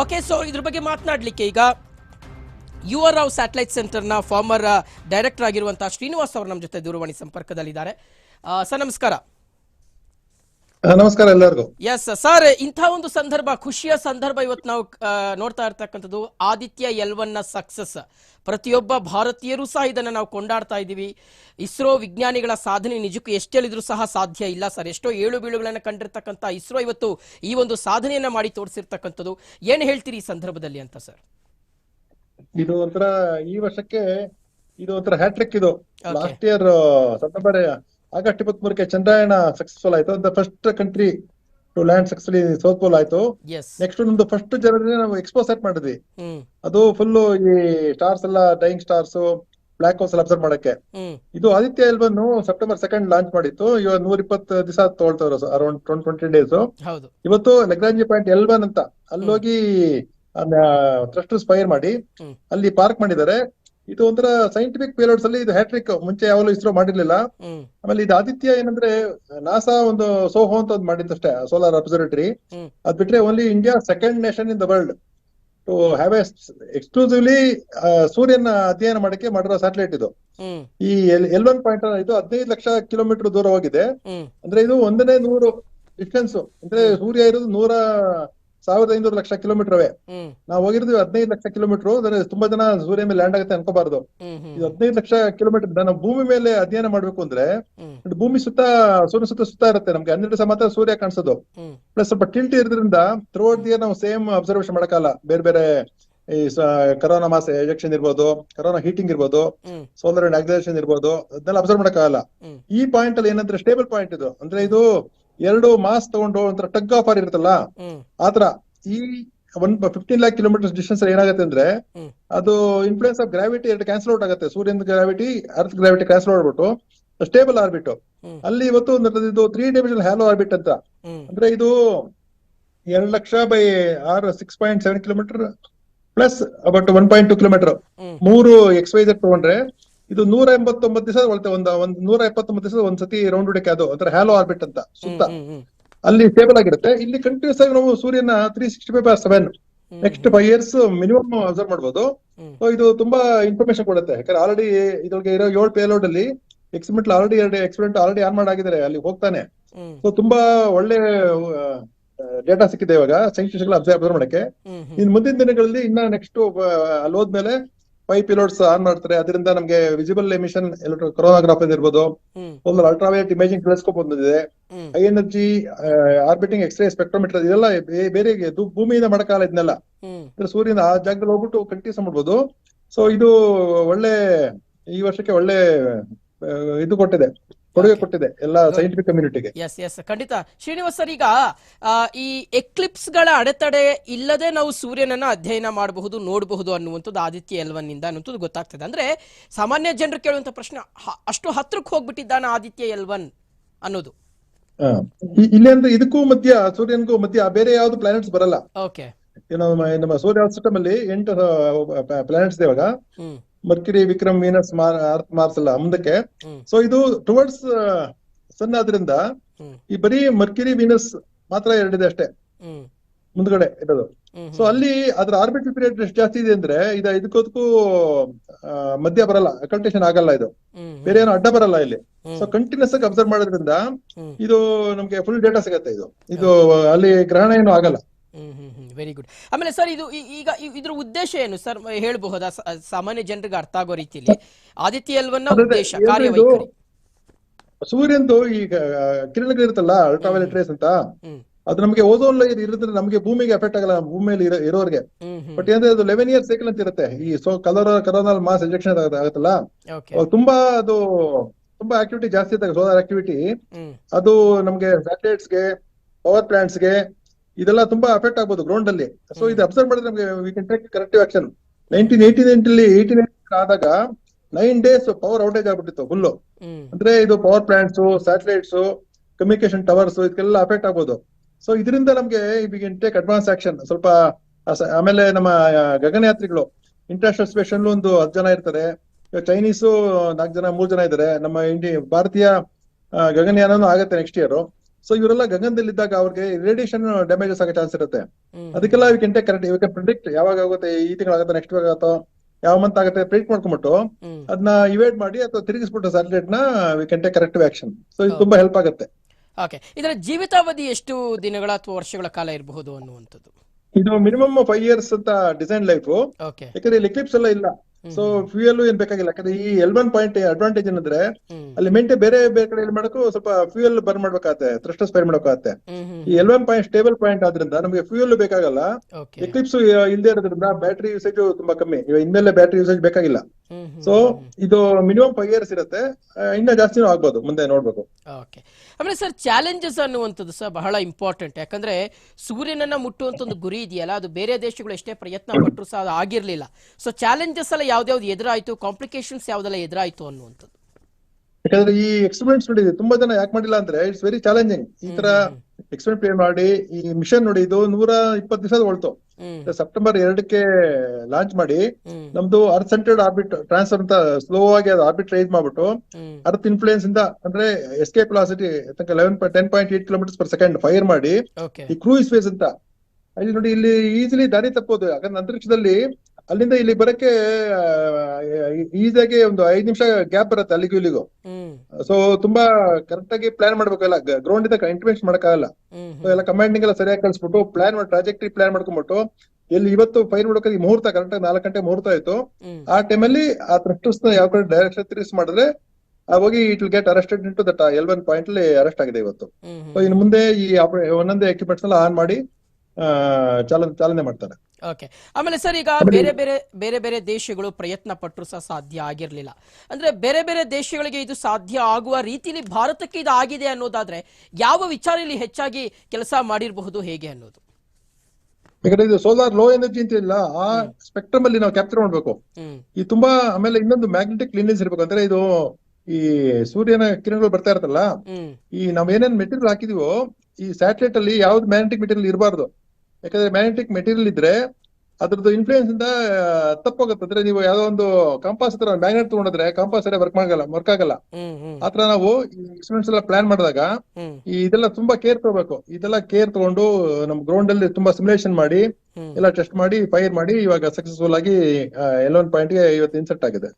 Okay so ಇದ್ರ ಬಗ್ಗೆ ಮಾತನಾಡಲಿಕ್ಕೆ ಈಗ ಯು ಆರ್ ರಾವ್ ಸ್ಯಾಟಲೈಟ್ ಸೆಂಟರ್ನ ಫಾರ್ಮರ್ ಡೈರೆಕ್ಟರ್ ಆಗಿರುವಂತಹ ಶ್ರೀನಿವಾಸ್ ಅವರು ನಮ್ಮ ಜೊತೆ ದೂರವಾಣಿ ಸಂಪರ್ಕದಲ್ಲಿದ್ದಾರೆ. ಸರ್, ನಮಸ್ಕಾರ. ನಮಸ್ಕಾರ ಎಲ್ಲರಿಗೂ. ಎಸ್ ಸರ್ ಇಂಥ ಒಂದು ಸಂದರ್ಭ ಖುಷಿಯ ಸಂದರ್ಭ ಇವತ್ತು ನಾವು ನೋಡ್ತಾ ಇರ್ತಕ್ಕಂಥದ್ದು ಆದಿತ್ಯ ಎಲ್ವನ್ನ ಸಕ್ಸಸ್ ಪ್ರತಿಯೊಬ್ಬ ಭಾರತೀಯರು ಸಹ ಇದನ್ನ ನಾವು ಕೊಂಡಾಡ್ತಾ ಇದ್ದೀವಿ. ಇಸ್ರೋ ವಿಜ್ಞಾನಿಗಳ ಸಾಧನೆ ನಿಜಕ್ಕೂ ಎಷ್ಟೆಳಿದ್ರೂ ಸಹ ಸಾಧ್ಯ ಇಲ್ಲ ಸರ್ ಎಷ್ಟೋ ಏಳು ಬೀಳುಗಳನ್ನು ಕಂಡಿರ್ತಕ್ಕಂಥ ಇಸ್ರೋ ಇವತ್ತು ಈ ಒಂದು ಸಾಧನೆಯನ್ನ ಮಾಡಿ ತೋರಿಸಿರ್ತಕ್ಕಂಥದ್ದು. ಏನು ಹೇಳ್ತೀರಿ ಈ ಸಂದರ್ಭದಲ್ಲಿ ಅಂತ ಸರ್ ಇದು ಒಂಥರ ಈ ವರ್ಷಕ್ಕೆ ಇದು ಒಂಥರ ಹ್ಯಾಟ್ರಿಕ್ ಇದು. ಲಾಸ್ಟ್ ಇಯರ್ ಸೆಪ್ಟೆಂಬರ್ ಆಗಸ್ಟ್ ಇಪ್ಪತ್ತ್ ಮೂರಕ್ಕೆ ಚಂದ್ರಯಾನ ಸಕ್ಸಸ್ಫುಲ್ ಆಯ್ತು. The first country to land successfully south pole ಆಯ್ತು. ನೆಕ್ಸ್ಟ್ ನಮ್ದು ಫಸ್ಟ್ ಜನವರಿ ನಾವು ಎಕ್ಸ್ಪೋ ಸೆಟ್ ಮಾಡಿದ್ವಿ. ಅದು ಫುಲ್ ಈ ಸ್ಟಾರ್ಸ್ ಎಲ್ಲ ಡೈಯಿಂಗ್ ಸ್ಟಾರ್ಸ್ ಬ್ಲಾಕ್ ಹೋಲ್ಸ್ ಎಲ್ಲ ಅಬ್ಸರ್ವ್ ಮಾಡಕ್ಕೆ. ಇದು Aditya L one September second launch ಮಾಡಿತ್ತು. ಇವಾಗ ನೂರ ಇಪ್ಪತ್ತು ದಿವಸ ತೊಗೊಳ್ತವ್ರು ಅರೌಂಡ್ ಟ್ವೆಂಟಿ ಡೇಸ್ ಹೌದು. ಇವತ್ತು ಲೆಗ್ರಾಂಜಿ ಪಾಯಿಂಟ್ ಎಲ್ಬನ್ ಅಂತ ಅಲ್ಲೋಗಿ ಟ್ರಸ್ಟ್ ಫೈರ್ ಮಾಡಿ. ಅಲ್ಲಿ ಪಾರ್ಕ್ ಮಾಡಿದ್ದಾರೆ. ಇದು ಒಂಥರ ಸೈಂಟಿಫಿಕ್ ಪೇಲೋಡ್ಸ್ ಅಲ್ಲಿ ಇದು ಹ್ಯಾಟ್ರಿಕ್ ಮುಂಚೆ ಯಾವಾಗಲೂ ಇಸ್ರೋ ಮಾಡಿರ್ಲಿಲ್ಲ. ಆಮೇಲೆ ಇದು ಆದಿತ್ಯ ಏನಂದ್ರೆ ನಾಸಾ ಒಂದು ಸೋಹೋ ಅಂತ ಒಂದು ಮಾಡಿದ್ದಷ್ಟೇ ಸೋಲಾರ್ ಅಬ್ಸರ್ವೇಟರಿ. ಅದ್ ಬಿಟ್ರೆ only India second nation in the world to have a exclusively ಸೂರ್ಯನ ಅಧ್ಯಯನ ಮಾಡಕ್ಕೆ ಮಾಡಿರೋ ಸ್ಯಾಟಲೈಟ್ ಇದು. ಈ ಎಲ್ ಒನ್ ಪಾಯಿಂಟ್ ಇದು ಹದಿನೈದು ಲಕ್ಷ ಕಿಲೋಮೀಟರ್ ದೂರ ಹೋಗಿದೆ. ಅಂದ್ರೆ ಇದು ಒಂದನೇ ನೂರು ಡಿಸ್ಟೆನ್ಸ್ ಅಂದ್ರೆ ಸೂರ್ಯ ಇರೋದು ನೂರ ಸಾವಿರದ ಐನೂರು ಲಕ್ಷ ಕಿಲೋಮೀಟರ್ ಅವೇ ನಾವು ಹೋಗಿರ್ತೀವಿ ಹದಿನೈದು ಲಕ್ಷ ಕಿಲೋಮೀಟರ್ ಅಂದ್ರೆ ತುಂಬಾ ಜನ ಸೂರ್ಯ ಮೇಲೆ ಲ್ಯಾಂಡ್ ಆಗುತ್ತೆ ಅನ್ಕೋಬಾರ್ದು. ಇದು ಹದಿನೈದು ಲಕ್ಷ ಕಿಲೋಮೀಟರ್ ನಾವು ಭೂಮಿ ಮೇಲೆ ಅಧ್ಯಯನ ಮಾಡ್ಬೇಕು ಅಂದ್ರೆ ಭೂಮಿ ಸುತ್ತ ಸೂರ್ಯ ಸುತ್ತ ಸುತ್ತ ಇರುತ್ತೆ ನಮ್ಗೆ. ಹನ್ನೆರಡು ದಿವಸ ಸೂರ್ಯ ಕಾಣಿಸೋದು. ಪ್ಲಸ್ ಸ್ವಲ್ಪ ಟಿಲ್ಟ್ ಇರೋದ್ರಿಂದ ಥ್ರೂಔಟ್ ದಿಯರ್ ನಾವು ಸೇಮ್ ಅಬ್ಸರ್ವೇಷನ್ ಮಾಡಕ್ಕಲ್ಲ. ಬೇರೆ ಬೇರೆ ಈ ಕರೋನಾ ಮಾಸ್ ಎಜೆಕ್ಷನ್ ಇರ್ಬೋದು ಕರೋನಾ ಹೀಟಿಂಗ್ ಇರ್ಬೋದು ಸೋಲರ್ ಅಂಡ್ ಆಕ್ಸಿಲೇಷನ್ ಇರ್ಬೋದು ಅದನ್ನೆಲ್ಲ ಅಬ್ಸರ್ವ್ ಮಾಡಕ್ಕಾಗಲ್ಲ ಈ ಪಾಯಿಂಟ್ ಅಲ್ಲಿ ಏನಂದ್ರೆ ಸ್ಟೇಬಲ್ ಪಾಯಿಂಟ್ ಇದು. ಅಂದ್ರೆ ಇದು ಎರಡು ಮಾಸ್ ತಗೊಂಡು ಒಂಥರ ಟಗ್ ಆಫ್ ಆರ್ ಇರುತ್ತಲ್ಲ? ಆತರ ಈ one fifteen lakh kilometer distance ಏನಾಗುತ್ತೆ ಅಂದ್ರೆ ಅದು ಇನ್ಫ್ಲೂಯೆನ್ಸ್ ಆಫ್ ಗ್ರಾವಿಟಿ ಎರಡು ಕ್ಯಾನ್ಸಲ್ ಔಟ್ ಆಗುತ್ತೆ. ಸೂರ್ಯನ ಗ್ರಾವಿಟಿ ಅರ್ತ್ ಗ್ರಾವಿಟಿ ಕ್ಯಾನ್ಸಲ್ ಮಾಡ್ಬಿಟ್ಟು ಸ್ಟೇಬಲ್ ಆರ್ಬಿಟ್ ಅಲ್ಲಿ ಇವತ್ತು ಒಂದು ಇದು ತ್ರೀ ಡಿಮೆನ್ಷನ್ ಹ್ಯಾಲೋ ಆರ್ಬಿಟ್ ಅಂತ ಅಂದ್ರೆ ಇದು ಎರಡು ಲಕ್ಷ by R six point seven kilometer plus about one point two kilometer ಮೂರು ಎಕ್ಸ್ ವೈ ಜೆಡ್ ತಗೊಂಡ್ರೆ ಇದು ನೂರ ಎಂಬತ್ತೊಂಬತ್ತು ದಿವಸ ಒಳತೆ ಒಂದ್ ಒಂದ್ ನೂರ ಎಪ್ಪತ್ತೊಂಬತ್ತು ದಿವಸ ಒಂದ್ ಸತಿ ರೌಂಡ್ ಹೊಡಿಕೆ ಅದು ಒಂಥರ ಹ್ಯಾಲೋ ಆರ್ಬಿಟ್ ಅಂತ ಸುತ್ತ. ಅಲ್ಲಿ ಸ್ಟೇಬಲ್ ಆಗಿರುತ್ತೆ. ಇಲ್ಲಿ ಕಂಟಿನ್ಯೂಸ್ ಆಗಿ ನಾವು ಸೂರ್ಯನ three sixty five by seven next five years minimum observe ಮಾಡ್ಬೋದು. ಹ್ಮ್. ಸೊ ಇದು ತುಂಬಾ ಇನ್ಫಾರ್ಮೇಶನ್ ಕೊಡುತ್ತೆ. ಯಾಕಂದ್ರೆ ಆಲ್ರೆಡಿ ಇದ್ರೊಳಗೆ ಇರೋ ಏಳು ಪೇಲೋಡ್ ಅಲ್ಲಿ ಎಕ್ಸ್ಪೆರಿಮೆಂಟ್ ಆಲ್ರೆಡಿ ಎರಡು ಎಕ್ಸ್ಪೆರಿಮೆಂಟ್ ಆಲ್ರೆಡಿ ಆನ್ ಮಾಡಿದ್ದಾರೆ ಅಲ್ಲಿ ಹೋಗ್ತಾನೆ. ಸೊ ತುಂಬಾ ಒಳ್ಳೆ ಡೇಟಾ ಸಿಕ್ಕಿದೆ ಇವಾಗ ಸೈಂಟಿಸ್ಟ್ ಅಬ್ಸರ್ವ್ ಮಾಡಕ್ಕೆ. ಇನ್ ಮುಂದಿನ ದಿನಗಳಲ್ಲಿ ಇನ್ನ ನೆಕ್ಸ್ಟ್ ಅಲ್ಲಿ ಹೋದ್ಮೇಲೆ ಫೈವ್ ಪಿಲೋಟ್ಸ್ ಆನ್ ಮಾಡ್ತಾರೆ. ಅದರಿಂದ ನಮಗೆ ವಿಸಿಬಲ್ ಎಮಿಷನ್ ಕೊರೋನಾಗ್ರಾಫಿ ಇರ್ಬೋದು. ಒಂದು ಅಲ್ಟ್ರಾವೈಲೆಟ್ ಇಮೇಜಿಂಗ್ ಟೆಲಿಸ್ಕೋಪ್ ಬಂದಿದೆ high energy orbiting X ray spectrometer ಇದೆಲ್ಲ ಬೇರೆ ಭೂಮಿಯಿಂದ ಮಾಡಕ್ಕಾಗಲ್ಲ ಇದನ್ನೆಲ್ಲ. ಸೂರ್ಯನ ಆ ಜಾಗದಲ್ಲಿ ಹೋಗ್ಬಿಟ್ಟು ಕಂಟಿನ್ಯೂಸ್ ಮಾಡ್ಬೋದು. ಸೊ ಇದು ಒಳ್ಳೆ ಈ ವರ್ಷಕ್ಕೆ ಒಳ್ಳೆ ಇದು ಕೊಟ್ಟಿದೆ. ಕೊಡುಗೆ ಕೊಟ್ಟಿದೆ ಎಲ್ಲ ಸೈಂಟಿಫಿಕ್ ಕಮ್ಯುನಿಟಿಗೆ ಎಸ್ ಎಸ್ ಖಂಡಿತ. ಶ್ರೀನಿವಾಸ್ ಸರ್ ಈಗ ಈ ಎಕ್ಲಿಪ್ಸ್ಗಳ ಅಡೆತಡೆ ಇಲ್ಲದೆ ನಾವು ಸೂರ್ಯನನ್ನ ಅಧ್ಯಯನ ಮಾಡಬಹುದು ನೋಡಬಹುದು ಅನ್ನುವಂಥದ್ದು ಆದಿತ್ಯ ಎಲ್ವನ್ನಿಂದ ಅನ್ನುವಂಥದ್ದು ಗೊತ್ತಾಗ್ತದೆ. ಅಂದ್ರೆ ಸಾಮಾನ್ಯ ಜನರು ಕೇಳುವಂತ ಪ್ರಶ್ನೆ ಅಷ್ಟು ಹತ್ರಕ್ಕೆ ಹೋಗ್ಬಿಟ್ಟಿದ್ದಾನ ಆದಿತ್ಯ ಎಲ್ವನ್ ಅನ್ನೋದು. ಇಲ್ಲಿ ಅಂದ್ರೆ ಇದಕ್ಕೂ ಮಧ್ಯ ಸೂರ್ಯನ್ಗೂ ಮಧ್ಯ ಬೇರೆ ಯಾವ್ದು ಪ್ಲಾನೆಟ್ಸ್ ಬರಲ್ಲ. ಓಕೆ ನಮ್ಮ ಸೂರ್ಯ ಸಿಸ್ಟಮ್ ಅಲ್ಲಿ ಎಂಟು ಪ್ಲಾನೆಟ್ಸ್ ಇವಾಗ. ಹ್ಮ್ Mercury Vikram Venus Earth Mars ಅಲ್ಲ ಮುಂದಕ್ಕೆ. ಸೊ ಇದು ಟುವರ್ಡ್ಸ್ ಸನ್ ಆದ್ರಿಂದ ಈ ಬರೀ ಮರ್ಕಿರಿ ವೀನಸ್ ಮಾತ್ರ ಎರಡಿದೆ ಅಷ್ಟೇ. ಮುಂದ್ಗಡೆ ಇರೋದು. ಸೊ ಅಲ್ಲಿ ಅದ್ರ ಆರ್ಬಿಟಲ್ ಪೀರಿಯಡ್ ಎಷ್ಟು ಜಾಸ್ತಿ ಇದೆ ಅಂದ್ರೆ ಇದು ಇದಕ್ಕೂ ಆ, ಮಧ್ಯ ಬರಲ್ಲ. ಅಕಲ್ಟೇಷನ್ ಆಗಲ್ಲ ಇದು. ಬೇರೆ ಏನೋ ಅಡ್ಡ ಬರಲ್ಲ ಇಲ್ಲಿ. ಸೊ ಕಂಟಿನ್ಯೂಸ್ ಆಗಿ ಅಬ್ಸರ್ವ್ ಮಾಡೋದ್ರಿಂದ ಇದು ನಮ್ಗೆ ಫುಲ್ ಡೇಟಾ ಸಿಗತ್ತೆ ಇದು. ಇದು ಅಲ್ಲಿ ಗ್ರಹಣ ಏನು ಆಗಲ್ಲ. ವೆರಿ ಗುಡ್ ಆಮೇಲೆ ಸರ್ ಇದು ಈಗ ಇದ್ರ ಉದ್ದೇಶ ಏನು? ಸರ್ ಹೇಳಬಹುದಾ? ಸಾಮಾನ್ಯ ಜನರಿಗೆ ಅರ್ಥ ಆಗೋ ರೀತಿಯಲ್ಲಿ ಆದಿತ್ಯ ಎಲ್ವನ್ನ ಉದ್ದೇಶ? ಕಾರ್ಯವೈಖರಿ. ಸೂರ್ಯಂದು ಈಗ ಕಿರಣಗಳು ಇರುತ್ತಲ್ಲ ಅಲ್ಟ್ರಾವೈಲೆಟ್ ರೇಸ್ ಅಂತ? ಅದು ನಮಗೆ ಓಝೋನ್ ಲೈರ್ ಇರುತ್ತೆ ನಮಗೆ ಭೂಮಿಗೆ ಎಫೆಕ್ಟ್ ಆಗಲ್ಲ ಭೂಮಿಯಲ್ಲಿ ಇರೋ ಇರೋರ್ಗೆ. ಬಟ್ ಏನಂದ್ರೆ ಅದು ಲೆವೆನ್ ಇಯರ್ ಸೈಕಲ್ ಅಂತ ಇರುತ್ತೆ. ಈ so colour coronal mass injection ಆಗುತ್ತಲ್ಲ? ತುಂಬಾ ಅದು ತುಂಬಾ ಆಕ್ಟಿವಿಟಿ ಜಾಸ್ತಿ ಇದ್ದಾಗ ಸೋಲಾರ್ ಆಕ್ಟಿವಿಟಿ ಅದು ನಮಗೆ ಸ್ಯಾಟಲೈಟ್ಸ್ಗೆ ಗೆ ಪವರ್ ಪ್ಲಾಂಟ್ಸ್ಗೆ ಇದೆಲ್ಲ ತುಂಬಾ ಅಫೆಕ್ಟ್ ಆಗ್ಬೋದು ಗ್ರೌಂಡ್ ಅಲ್ಲಿ. ಸೊ ಇದು ಅಬ್ಸರ್ವ್ ಮಾಡಿದ್ರೆ ನಮಗೆ we can take corrective action nineteen eighty nine ಆದಾಗ ನೈನ್ ಡೇಸ್ ಪವರ್ ಔಟೇಜ್ ಆಗ್ಬಿಟ್ಟಿತ್ತು ಫುಲ್ ಹ್ಮ್. ಅಂದ್ರೆ ಇದು power plants satellites communication towers ಇದಕ್ಕೆಲ್ಲ ಅಫೆಕ್ಟ್ ಆಗ್ಬೋದು. ಸೊ ಇದರಿಂದ ನಮ್ಗೆ we can take advance action ಸ್ವಲ್ಪ ಆಮೇಲೆ ನಮ್ಮ ಗಗನಯಾತ್ರಿಗಳು ಇಂಟರ್ನ್ಯಾಷನಲ್ ಸ್ಪೇಷನ್ ಒಂದು ಹತ್ತು ಜನ ಇರ್ತಾರೆ. ಚೈನೀಸು ನಾಲ್ಕು ಜನ ಮೂರ್ ಜನ ಇದ್ದಾರೆ. ನಮ್ಮ ಇಂಡಿ ಭಾರತೀಯ ಗಗನಯಾನೂ ಆಗತ್ತೆ ನೆಕ್ಸ್ಟ್ ಇಯರ್ ಸೊ ಇವರೆಲ್ಲ ಗಗನದಲ್ಲಿದ್ದಾಗ ಅವ್ರಿಗೆ ರೇಡಿಯೇಷನ್ ಡ್ಯಾಮೇಜಸ್ ಆಗೋ ಚಾನ್ಸ್ ಇರುತ್ತೆ. ಅದಕ್ಕೆಲ್ಲ ವಿ ಟೇಕ್ ಕರೆಕ್ಟ್ ಇವಾಗ ಪ್ರಿಡಿಕ್ಟ್ ಯಾವಾಗ ಆಗುತ್ತೆ ಈ ತಿಂಗಳಾಗುತ್ತೆ ನೆಕ್ಸ್ಟ್ ಆಗುತ್ತೋ ಯಾವ ಮಂತ್ ಆಗುತ್ತೆ ಪ್ರಿಂಟ್ ಮಾಡ್ಕೊಂಡ್ಬಿಟ್ಟು. ಅದನ್ನ ಇವೇಟ್ ಮಾಡಿ ಅಥವಾ ತಿರುಗಿಸ್ಬಿಟ್ಟು ಸ್ಯಾಟಲೈಟ್ನ we can take corrective action so ಇದು ತುಂಬಾ ಹೆಲ್ಪ್ ಆಗುತ್ತೆ. ಓಕೆ ಇದರ ಜೀವಿತಾವಧಿ ಎಷ್ಟು ದಿನಗಳ ಅಥವಾ ವರ್ಷಗಳ ಕಾಲ ಇರಬಹುದು ಅನ್ನುವಂಥದ್ದು? ಇದು ಮಿನಿಮಮ್ ಫೈವ್ ಇಯರ್ಸ್ ಅಂತ ಡಿಸೈನ್ ಲೈಫ್ ಯಾಕಂದ್ರೆ ಇಲ್ಲಿ ಎಕ್ಲಿಪ್ಸ್ ಎಲ್ಲ ಇಲ್ಲ. ಸೊ ಫ್ಯೂಯಲ್ ಏನ್ ಬೇಕಾಗಿಲ್ಲ. ಯಾಕಂದ್ರೆ ಈ ಎಲ್ ಒನ್ ಪಾಯಿಂಟ್ ಅಡ್ವಾಂಟೇಜ್ ಏನಂದ್ರೆ ಅಲ್ಲಿ ಮೆಂಟೆ ಬೇರೆ ಬೇರೆ ಕಡೆ ಮಾಡಕ್ಕೂ ಸ್ವಲ್ಪ ಫ್ಯೂಯಲ್ ಬರ್ನ್ ಮಾಡ್ಬೇಕಾಗತ್ತೆ ತೃಷ್ಟ ಸ್ಪೈರ್ ಮಾಡ್ಬೇಕಾಗತ್ತೆ. ಈ L one point stable point ಆದ್ರಿಂದ ನಮಗೆ ಫ್ಯೂಯಲ್ ಬೇಕಾಗಲ್ಲ. ಎಕ್ಲಿಪ್ಸ್ ಇಲ್ಲದೆ ಇರೋದ್ರಿಂದ ಬ್ಯಾಟ್ರಿ ಯೂಸೇಜ್ ತುಂಬಾ ಕಮ್ಮಿ. ಇವಾಗ ಇನ್ಮೇಲೆ ಬ್ಯಾಟ್ರಿ ಯೂಸೇಜ್ ಬೇಕಾಗಿಲ್ಲ. ಸೊ ಇದು ಮಿನಿಮಮ್ ಫೈವ್ ಇಯರ್ಸ್ ಇರುತ್ತೆ. ಇನ್ನ ಜಾಸ್ತಿನೂ ಆಗ್ಬೋದು. ಮುಂದೆ ನೋಡ್ಬೇಕು. ಓಕೆ ಆಮೇಲೆ ಸರ್ ಚಾಲೆಂಜಸ್ ಅನ್ನುವಂಥದ್ದು ಸರ್ ಬಹಳ ಇಂಪಾರ್ಟೆಂಟ್ ಯಾಕಂದ್ರೆ ಸೂರ್ಯನನ್ನ ಮುಟ್ಟುವಂತ ಒಂದು ಗುರಿ ಇದೆಯಲ್ಲ ಅದು ಬೇರೆ ದೇಶಗಳು ಎಷ್ಟೇ ಪ್ರಯತ್ನ ಪಟ್ಟರು ಸಹ ಅದು ಆಗಿರ್ಲಿಲ್ಲ. ಸೊ ಚಾಲೆಂಜಸ್ ಎಲ್ಲ ಯಾವ್ದ್ಯಾವ್ದು ಎದುರಾಯ್ತು ಕಾಂಪ್ಲಿಕೇಶನ್ಸ್ ಯಾವ್ದೆಲ್ಲ ಎದುರಾಯ್ತು ಅನ್ನುವಂಥದ್ದು. ಯಾಕಂದ್ರೆ ಈ ಎಕ್ಸ್ಪೆರಿಮೆಂಟ್ಸ್ ನೋಡಿ ತುಂಬಾ ಜನ ಯಾಕೆ ಮಾಡಿಲ್ಲ ಅಂದ್ರೆ ಇಟ್ಸ್ ವೆರಿ ಚಾಲೆಂಜಿಂಗ್ ಈ ತರ ಎಕ್ಸ್ಪೆರಿಮೆಂಟ್ ಮಾಡಿ ಈ ಮಿಷನ್ ನೋಡಿ ಇದು ನೂರ ಇಪ್ಪತ್ತು ದಿವಸ ಹೊಳ್ತು ಸೆಪ್ಟೆಂಬರ್ ಎರಡಕ್ಕೆ ಲಾಂಚ್ ಮಾಡಿ ನಮ್ದು ಅರ್ತ್ ಸೆಂಟರ್ಡ್ ಆರ್ಬಿಟ್ ಟ್ರಾನ್ಸ್ಫರ್ ಅಂತ ಸ್ಲೋ ಆಗಿ ಅದು ಆರ್ಬಿಟ್ ರೈಸ್ ಮಾಡ್ಬಿಟ್ಟು ಅರ್ಥ್ ಅರ್ತ್ ಇನ್ಫ್ಲೂಯೆನ್ಸ್ ಇಂದ ಅಂದ್ರೆ escape velocity eleven ten point eight kilometers per second fire ಮಾಡಿ ಈ ಕ್ರೂಯಿಸ್ ಫೇಸ್ ಅಂತ. ಅಲ್ಲಿ ನೋಡಿ ಇಲ್ಲಿ ಈಸಿಲಿ ದಾರಿ ತಪ್ಪೋದು. ಯಾಕಂದ್ರೆ ಅಂತರಿಕ್ಷದಲ್ಲಿ ಅಲ್ಲಿಂದ ಇಲ್ಲಿ ಬರಕ್ಕೆ ಈಸಿಯಾಗಿ ಒಂದು ಐದ್ ನಿಮಿಷ ಗ್ಯಾಪ್ ಬರುತ್ತೆ ಅಲ್ಲಿಗೂ ಇಲ್ಲಿಗೂ. ಸೊ ತುಂಬಾ ಕರೆಕ್ಟ್ ಆಗಿ ಪ್ಲಾನ್ ಮಾಡ್ಬೇಕಲ್ಲ ಗ್ರೌಂಡ್ ಇಂದ ಇಂಟಿಮೇಟ್ ಮಾಡಕ್ಕಾಗಲ್ಲ. ಸೊ ಎಲ್ಲ ಕಮಾಂಡಿಂಗ್ ಎಲ್ಲ ಸರಿಯಾಗಿ ಕಳ್ಸ್ಬಿಟ್ಟು ಪ್ಲಾನ್ ಮಾಡಿ ಟ್ರಾಜೆಕ್ಟರಿ ಪ್ಲಾನ್ ಮಾಡ್ಕೊಂಡ್ಬಿಟ್ಟು ಎಲ್ಲಿ ಇವತ್ತು ಫೈನ್ ಮಾಡ್ಬೇಕಾದ್ರೆ ಈ ಮುಹೂರ್ತ ಕರೆಕ್ಟ್ ಆಗಿ ನಾಲ್ಕು ಗಂಟೆ ಮುಹೂರ್ತ ಆಯ್ತು ಆ ಆ ಟೈಮಲ್ಲಿ ಆ ಥ್ರಸ್ಟರ್ಸ್ನ ಯಾವ ಕಡೆ ಡೈರೆಕ್ಷನ್ ತಿರುಗಿಸ್ ಮಾಡಿದ್ರೆ ಹೋಗಿ it will get arrested into that L point ಅಲ್ಲಿ ಅರೆಸ್ಟ್ ಆಗಿದೆ ಇವತ್ತು. ಸೊ ಇನ್ನು ಮುಂದೆ ಈ ಒಂದೊಂದೇ ಎಕ್ವಿಪ್ಮೆಂಟ್ಸ್ ಎಲ್ಲ ಆನ್ ಮಾಡಿ ಚಾಲನೆ ಚಾಲನೆ ಮಾಡ್ತಾರೆ. ಓಕೆ. ಆಮೇಲೆ ಸರ್ ಈಗ ಬೇರೆ ಬೇರೆ ಬೇರೆ ಬೇರೆ ದೇಶಗಳು ಪ್ರಯತ್ನ ಪಟ್ಟರು ಸಹ ಸಾಧ್ಯ ಆಗಿರ್ಲಿಲ್ಲ. ಅಂದ್ರೆ ಬೇರೆ ಬೇರೆ ದೇಶಗಳಿಗೆ ಇದು ಸಾಧ್ಯ ಆಗುವ ರೀತಿಲಿ ಭಾರತಕ್ಕೆ ಇದು ಆಗಿದೆ ಅನ್ನೋದಾದ್ರೆ ಯಾವ ವಿಚಾರ ಇಲ್ಲಿ ಹೆಚ್ಚಾಗಿ ಕೆಲಸ ಮಾಡಿರಬಹುದು ಹೇಗೆ ಅನ್ನೋದು? ಯಾಕಂದ್ರೆ ಇದು ಸೋಲಾರ್ ಲೋ ಎನರ್ಜಿ ಅಂತ ಇಲ್ಲ ಆ ಸ್ಪೆಕ್ಟ್ರಮ್ ಅಲ್ಲಿ ನಾವು ಕ್ಯಾಪ್ಚರ್ ಮಾಡ್ಬೇಕು. ಈ ತುಂಬಾ ಆಮೇಲೆ ಇನ್ನೊಂದು ಮ್ಯಾಗ್ನೆಟಿಕ್ ಲಿನಿಯನ್ಸ್ ಇರ್ಬೇಕು. ಅಂದ್ರೆ ಇದು ಈ ಸೂರ್ಯನ ಕಿರಣಗಳು ಬರ್ತಾ ಇರತ್ತಲ್ಲ ಈ ನಾವ್ ಏನೇನ್ ಮೆಟೀರಿಯಲ್ ಹಾಕಿದೀವೋ ಈ ಸ್ಯಾಟಲೈಟ್ ಅಲ್ಲಿ ಯಾವ್ದು ಮ್ಯಾಗ್ನೆಟಿಕ್ ಮೆಟೀರಿಯಲ್ ಇರಬಾರ್ದು. ಯಾಕಂದ್ರೆ ಮ್ಯಾಗ್ನೆಟಿಕ್ ಮೆಟೀರಿಯಲ್ ಇದ್ರೆ ಅದ್ರದ್ದು ಇನ್ಫ್ಲೂಯೆನ್ಸ್ ಇಂದ ತಪ್ಪೋಗುತ್ತೆ. ಅಂದ್ರೆ ನೀವು ಯಾವ್ದೋ ಒಂದು ಕಂಪಾಸ್ ಹತ್ರ ಮ್ಯಾಗ್ನೆಟ್ ತಗೊಂಡ್ರೆ ಕಂಪಾಸ್ ಸರಿಯಾಗಿ ವರ್ಕ್ ಆಗಲ್ಲ. ವರ್ಕ್ ಆಗಲ್ಲ ಆತರ ನಾವು ಎಕ್ಸ್ಪೆರಿಮೆಂಟ್ಸ್ ಎಲ್ಲ ಪ್ಲಾನ್ ಮಾಡಿದಾಗ ಈ ಇದೆಲ್ಲ ತುಂಬಾ ಕೇರ್ ತಗೋಬೇಕು. ಇದೆಲ್ಲ ಕೇರ್ ತಗೊಂಡು ನಮ್ ಗ್ರೌಂಡ್ ಅಲ್ಲಿ ತುಂಬಾ ಸಿಮ್ಯುಲೇಷನ್ ಮಾಡಿ ಎಲ್ಲ ಟೆಸ್ಟ್ ಮಾಡಿ ಫೈರ್ ಮಾಡಿ ಇವಾಗ ಸಕ್ಸಸ್ಫುಲ್ ಆಗಿ ಎಲೆವೆನ್ ಪಾಯಿಂಟ್ಗೆ ಇವತ್ತು ಇನ್ಸರ್ಟ್ ಆಗಿದೆ.